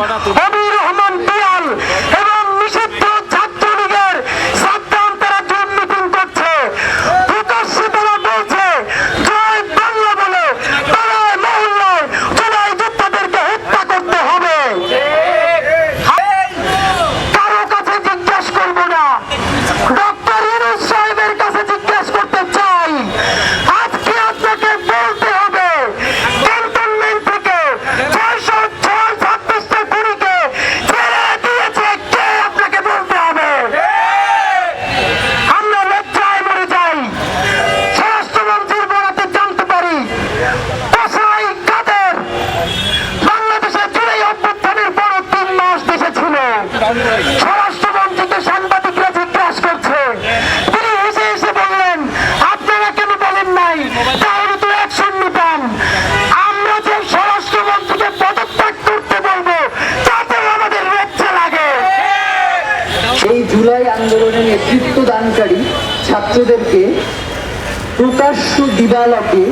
emanet olun. ছাত্রদেরকে প্রকাশ্য দিবালকে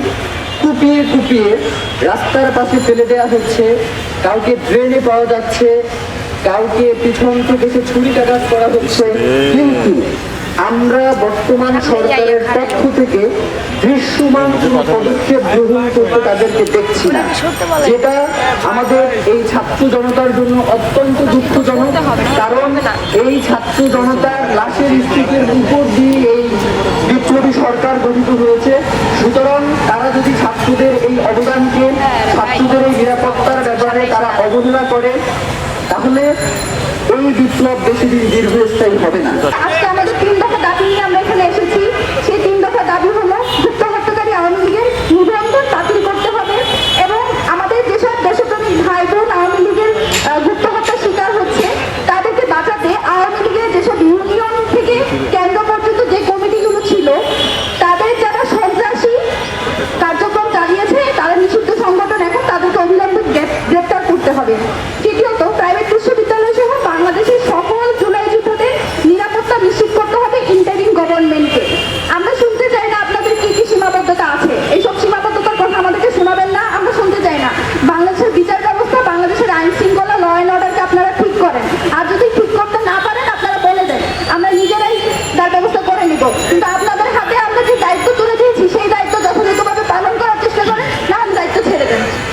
কুপিয়ে কুপিয়ে রাস্তার পাশে ফেলে দেওয়া হচ্ছে। কাউকে ড্রেনে পাওয়া যাচ্ছে কাউকে পিছন থেকে সে ছুরি কাটাস করা হচ্ছে। কিন্তু আমরা বর্তমান সরকারের পক্ষ থেকে দৃশ্যমান কোনো পদক্ষেপ গ্রহণ করতে তাদেরকে দেখছি না। যেটা আমাদের এই ছাত্র জনতার জন্য অত্যন্ত দুঃখজনক। কারণ এই ছাত্র জনতার লাশের স্থিতির উপর দিয়ে এই বিপ্লবী সরকার গঠিত হয়েছে। সুতরাং তারা যদি ছাত্রদের এই অবদানকে, ছাত্রদের এই নিরাপত্তার ব্যাপারে তারা অবহেলা করে, তাহলে এই বিপ্লব বেশি দিন দীর্ঘস্থায়ী হবে না। আজকে আমাদের তিন দফা দাবি হবে